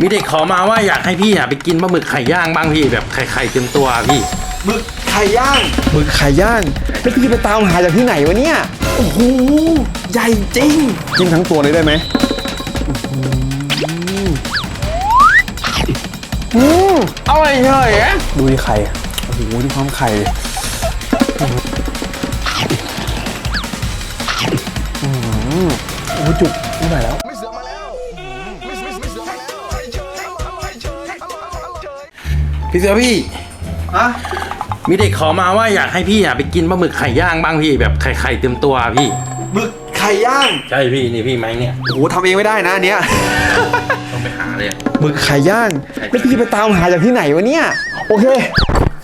มีเด็กขอมาว่าอยากให้พี่อะไปกินปลาหมึกไข่ย่างบ้างพี่แบบไข่ไข่เต็มตัวพี่ หมึกไข่ย่างหมึกไข่ย่างแล้วพี่ไปตามหาจากที่ไหนวะเนี่ยโอ้โหใหญ่จริงกินทั้งตัวเลยได้ไหมอืมอร่อยเฉยอะดูดิไข่โอ้โหดูความไข่อืมโอ้โหจุกไม่ไหวแล้ว พี่เสือพี่ อะมีเด็กขอมาว่าอยากให้พี่อะไปกินปลาหมึกไข่ย่างบ้างพี่แบบไข่ไข่เต็มตัวพี่หมึกไข่ย่างใช่พี่นี่พี่ไหมเนี่ยโอ้โหทำเองไม่ได้นะอันเนี้ยต้องไปหาเลยอะ หมึกไข่ย่าง แล้วพี่ไปตามหาจากที่ไหนวะเนี่ย โอเค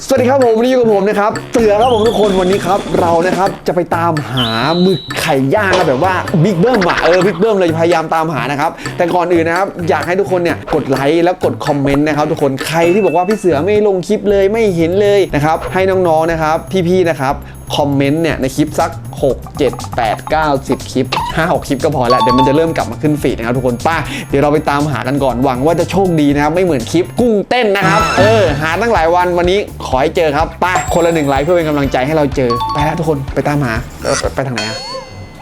สวัสดีครับผมวันนี้อยู่กับผมนะครับเตือครับผมทุกคนวันนี้ครับ เรานะครับจะไปตามหาหมึกไข่ย่างแบบว่าบิ๊กเบิ้มอะเออบิ๊กเบิ้มเลยพยายามตามหานะครับ แต่ก่อนอื่นนะครับ อยากให้ทุกคนเนี่ยกดไลค์แล้วกดคอมเมนต์นะครับทุกคนใครที่บอกว่าพี่เสือไม่ลงคลิปเลยไม่เห็นเลยนะครับ ให้น้องๆนะครับ พี่ๆนะครับคอมเมนต์เนี่ยในคลิปสัก 6 7 8 9 10 คลิป 5 6 คลิปก็พอแล้ว เดี๋ยวมันจะเริ่มกลับมาขึ้นฟีดนะครับทุกคนป้าเดี๋ยวเราไปตามหากันก่อนหวังว่าจะโชคดีนะครับ ไม่เหมือนคลิปกุ้งเต้นนะครับ เออ หาตั้งหลายวันวันนี้ขอให้เจอครับไป้าคนละหนึ่งไลค์เพื่อเป็นกำลังใจให้เราเจอ ไปแล้วทุกคนไปตามหาเออไปไปทางไหนอะ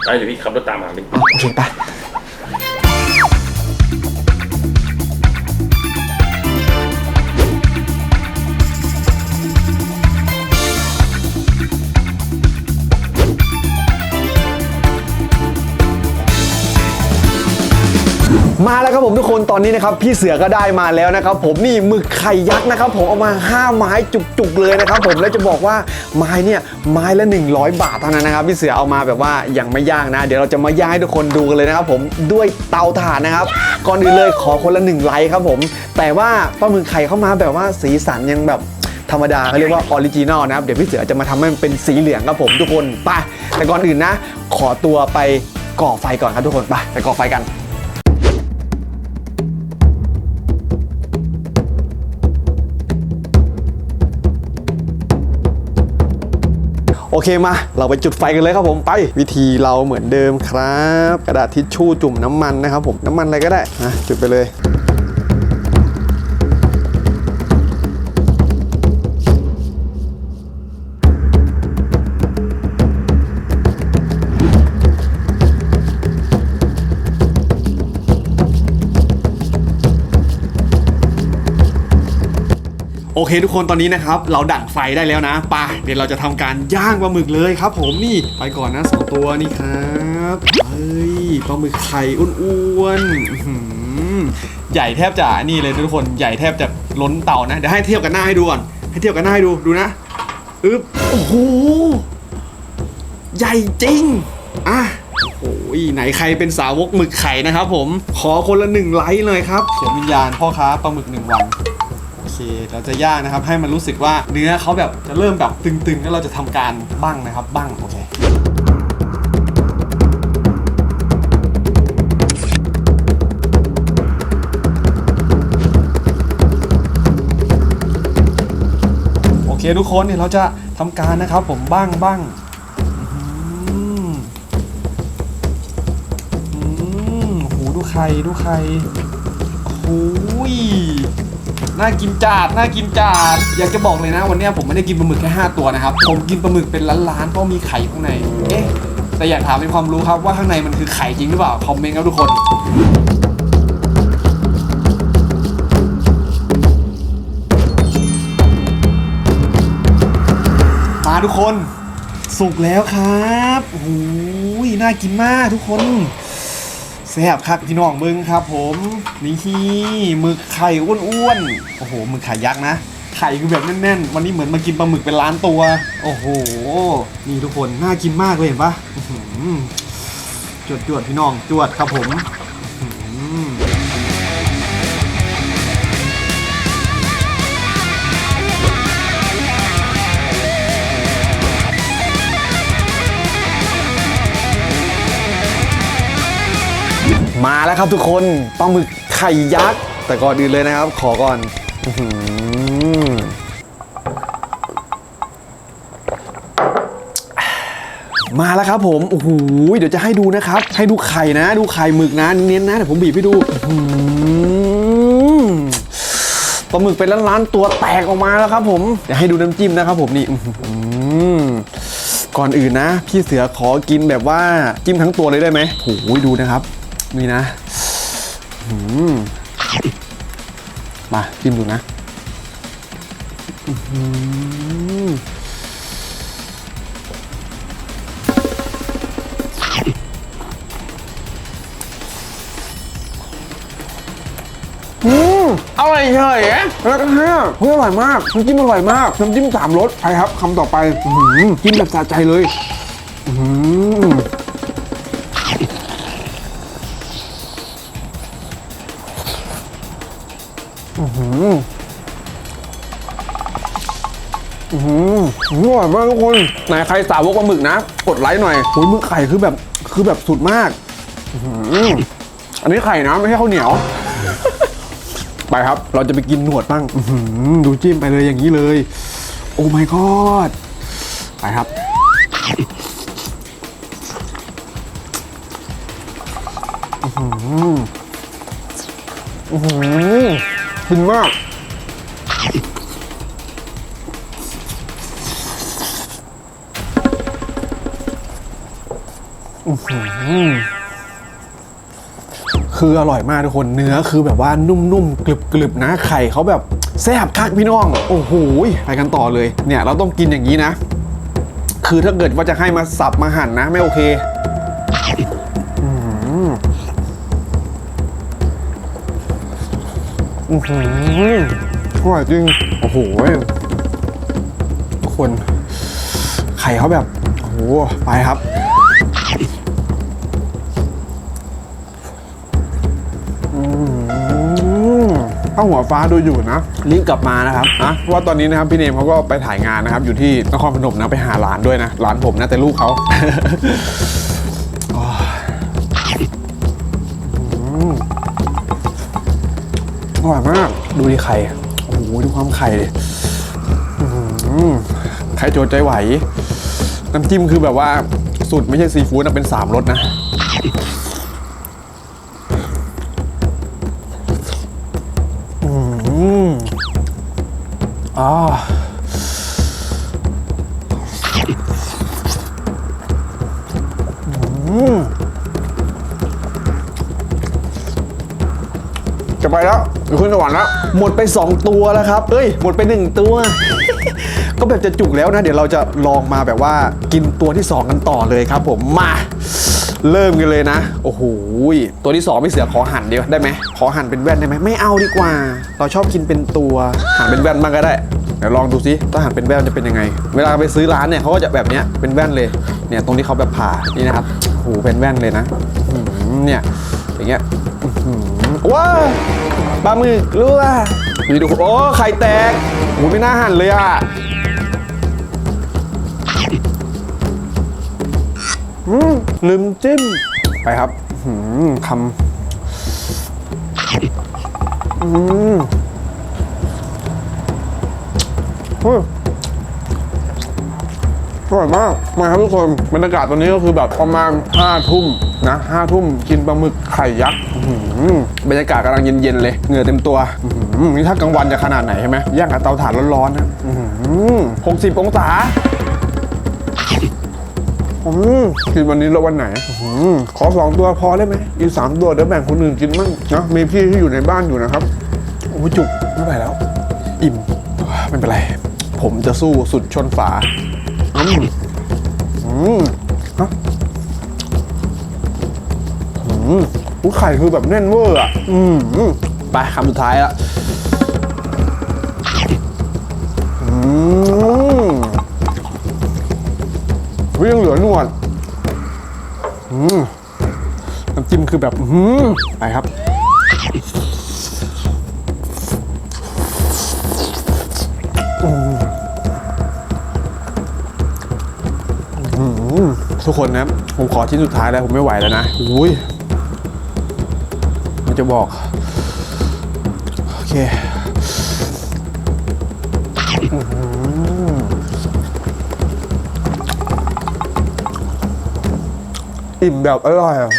ไปเดี๋ยวพี่ขับรถตามหาพี่อ๋อโอเคไป มาแล้วครับผมทุกคนตอนนี้นะครับพี่เสือก็ได้มาแล้วนะครับผมนี่หมึกไข่ยักษ์นะครับผมเอามา 5 ไม้จุกๆเลยนะครับผมแล้วจะบอกว่าไม้เนี่ยไม้ละ 100 บาทเท่านั้นนะครับพี่เสือเอามาแบบว่ายังไม่ย่างนะ เดี๋ยวเราจะมาย่างให้ทุกคนดูกันเลยนะครับผมด้วยเตาถ่านนะครับ ก่อนอื่นเลยขอคนละหนึ่งไลค์ครับผม แต่ว่าปลาหมึกไข่เข้ามาแบบว่าสีสันยังแบบธรรมดาเขาเรียกว่าออริจินอลนะครับเดี๋ยวพี่เสือจะมาทำให้มันเป็นสีเหลืองครับผมทุกคนไปแต่ก่อนอื่นนะ ขอตัวไปก่อไฟก่อนครับทุกคนไปไปก่อไฟกัน โอเคมา เราไปจุดไฟกันเลยครับผมไป วิธีเราเหมือนเดิมครับ กระดาษทิชชู่จุ่มน้ำมันนะครับผมน้ำมันอะไรก็ได้นะจุดไปเลย อเคทุกคนตอนนี้นะครับ เราดั่งไฟได้แล้วนะไป่ะเดี๋ยวเราจะทำการย่างปลาหมึกเลยครับ ผมนี่ไปก่อนนะสองตัวนี่ครับเฮ้ยปลาหมึกไข่อ้วนๆใหญ่แทบจะนี่เลยทุกคนใหญ่แทบจะล้นเตานะเดี๋ยวให้เทียบกันหน้าให้ดูก่อนให้เทียบกันหน้าให้ดูดูนะอึ๊บโอ้โหใหญ่จริงอะโอ้ยไหนใครเป็นสาวกหมึกไข่นะครับผมขอคนละหนึ่งไลค์เลยครับเขียนวิญญาณพ่อค้าปลาหมึกหนึ่งวัน เคเราจะย่างนะครับ ให้มันรู้สึกว่าเนื้อเขาแบบจะเริ่มแบบตึงๆ แล้วเราจะทำการบั้งนะครับบั้งโอเค โอเคทุกคนเนี่ยเราจะทำการนะครับผมบ้างบ้างอื้อหืออืมโอ้โหดูไข่ดูไข่โอ้ย น่ากินจัดน่ากินจัดอยากจะบอกเลยนะ วันนี้ผมไม่ได้กินปลาหมึกแค่5ตัวนะครับ ผมกินปลาหมึกเป็นล้านๆเพราะมีไข่ข้างใน เอ๊ะ แต่อยากถามเป็นความรู้ครับว่าข้างในมันคือไข่จริงหรือเปล่า คอมเมนต์ครับทุกคนมาทุกคน สุกแล้วครับโอ้โหน่ากินมากทุกคน แซ่บคักพี่น้องมึงครับ ผมนี่หมึกไข่อ้วนๆโอ้โหหมึกไข่ยักษ์นะไข่คือแบบแน่นๆ วันนี้เหมือนมากินปลาหมึกเป็นล้านตัว โอ้โห นี่ทุกคน น่ากินมากเลยเห็นปะจวดจวดพี่น้อง จวดครับผม มาแล้วครับทุกคนปลาหมึกไข่ยักษ์แต่ก่อนอื่นเลยนะครับ ขอก่อนอื้อหือมาแล้วครับผมโอ้โหเดี๋ยวจะให้ดูนะครับ ให้ดูไข่นะ ดูไข่หมึกนะเน้นๆนะเดี๋ยวผมบีบให้ดูอื้อหือปลาหมึกเป็นล้านๆตัวแตกออกมาแล้วครับ ผมเดี๋ยวให้ดูน้ำจิ้มนะครับ ผมนี่อื้อหือก่อนอื่นนะ พี่เสือขอกินแบบว่าจิ้มทั้งตัวเลยได้ไหมโอ้ยดูนะครับ นี่นะอื้อหือมาจิ้มดูนะอื้อหืออืมอร่อยเฉยอะแล้วก็ห้าเฮ้ยอร่อยมาก น้ำจิ้มอร่อยมาก น้ำจิ้มสามรส ไปครับคำต่อไปอื้อหือจิ้มแบบสะใจเลย อื้อหืออือหืออร่อยมากทุกคนไหนใครสาวกปลาหมึกนะ กดไลค์หน่อยโอ้ยหมึกไข่คือแบบคือแบบสุดมาก อื้อหืออันนี้ไข่นะไม่ใช่ข้าวเหนียว ไปครับ เราจะไปกินหนวดบ้างอื้อหือดูจิ้มไปเลยอย่างนี้เลย โอ้ my god ไปครับ อื้อหืออื้อหือ ฟินมากอือหือคืออร่อยมากทุกคนเนื้อคือแบบว่านุ่มๆกรึบๆนะไข่เขาแบบแซ่บคักพี่น้อง โอ้โหไปกันต่อเลย เนี่ย เราต้องกินอย่างนี้นะ คือถ้าเกิดว่าจะให้มาสับมาหั่นนะ ไม่โอเค อื้อหืออร่อยจริง โอ้โหทุกคน ไข่เขาแบบ โอ้โห ไปครับอืมถ้าหัวฟ้าดูอยู่นะรีบกลับมานะครับนะเพราะว่าตอนนี้นะครับพี่เนมเขาก็ไปถ่ายงานนะครับ อยู่ที่นครพนมนะไปหาหลานด้วยนะหลานผมนะแต่ลูกเขา อร่อยมาก ดูดิไข่ โอ้โหดูความไข่ดิไข่โจดใจไหว น้ำจิ้มคือแบบว่าสุดไม่ใช่ซีฟู้ดนะเป็นสามรสนะอืมอ่าอืม จะไปแล้วอยู่ขึ้นสวรรค์แล้ว หมดไป 2 ตัวแล้วครับเอ้ย หมดไป 1 ตัว ก็แบบจะจุกแล้วนะ เดี๋ยวเราจะลองมาแบบว่ากินตัวที่ 2 กันต่อเลยครับ ผมมา เริ่มกันเลยนะ โอ้โหตัวที่2ไม่เสือขอหั่นเดียวได้ไหมขอหั่นเป็นแว่นได้ไหมไม่เอาดีกว่า เราชอบกินเป็นตัวหั่นเป็นแว่นบ้างก็ได้เดี๋ยวลองดูซิถ้าหั่นเป็นแว่นจะเป็นยังไง เวลาไปซื้อร้านเนี่ยเขาก็จะแบบเนี้ยเป็นแว่นเลย เนี่ยตรงที่เขาแบบผ่านี่นะครับโอ้โหเป็นแว่นเลยนะอื้อหือเนี่ยอย่างเงี้ยอื้อหือ ว้าวปลาหมึกรั่วนี่ดูโอ้ไข่แตกโอ้โหไม่น่าหั่นเลยอะอืมลืมจิ้ม ไปครับหือคำอืมอร่อยมาก มาครับทุกคน บรรยากาศตอนนี้ก็คือแบบประมาณห้าทุ่ม นะห้าทุ่มกินปลาหมึกไข่ยักษ์บรรยากาศกำลังเย็นๆเลยเหงื่อเต็มตัวนี่ถ้ากลางวันจะขนาดไหนใช่ไหมย่างกับเตาถ่านร้อนๆนะหกสิบองศาอืมกินวันนี้แล้ววันไหนอขอสองตัวพอได้ไหมอีกสามตัวเดี๋ยวแบ่งคนอื่นกินมั่งนะมีพี่ที่อยู่ในบ้านอยู่นะครับโอ้จุกไม่ไหวแล้ว อิ่มไม่เป็นไร ผมจะสู้สุดชนฝาอืมอืมฮะ อืมอุ้ยไข่คือแบบแน่นเวอร์อะ อืมอืมไปคำสุดท้ายละอืมเฮ้ยยังเหลือหนวดอืมน้ำจิ้มคือแบบอืมไปครับอืมอืมทุกคนนะ ผมขอชิ้นสุดท้ายแล้ว ผมไม่ไหวแล้วนะ อุ้ยมัน จะบอก โอเคอิ่มแบบอร่อยอะ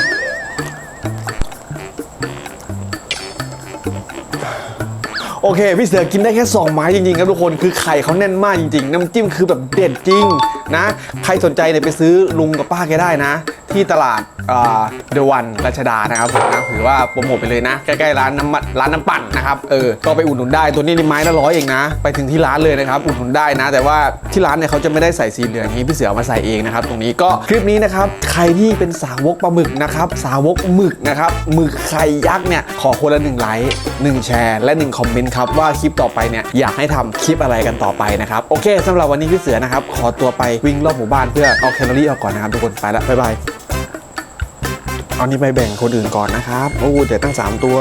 โอเค พี่เสือกินได้แค่ 2 ไม้จริงๆครับทุกคนคือไข่เขาแน่นมากจริงๆ น้ำจิ้มคือแบบเด็ดจริงนะ ใครสนใจเนี่ยไปซื้อลุงกับป้าแกได้นะ ที่ตลาดเดวันรัชดานะครับผมนะถือว่าโปรโมทไปเลยนะ ใกล้ๆร้านน้ำมันร้านน้ำปั่นนะครับเออก็ไปอุดหนุนได้ตัวนี้นี่ไม้ละร้อยเองนะ ไปถึงที่ร้านเลยนะครับอุดหนุนได้นะ แต่ว่าที่ร้านเนี่ยเขาจะไม่ได้ใส่สีเหลืองอย่างนี้พี่เสือมาใส่เองนะครับตรงนี้ก็คลิปนี้นะครับใครที่เป็นสาวกปลาหมึกนะครับสาวกหมึกนะครับหมึกไข่ยักษ์เนี่ยขอคนละหนึ่งไลค์หนึ่งแชร์และหนึ่งคอมเมนต์ครับว่าคลิปต่อไปเนี่ยอยากให้ทำคลิปอะไรกันต่อไปนะครับโอเคสำหรับวันนี้พี่เสือนะครับขอตัวไปวิ่งรอบหมู่บ้านเพื่อเอาแคลอรี่ออกก่อนนะครับทุกคนไปแล้วบ๊ายบาย เอานี่ไปแบ่งคนอื่นก่อนนะครับ โอ้เดี๋ยวตั้ง 3 ตัว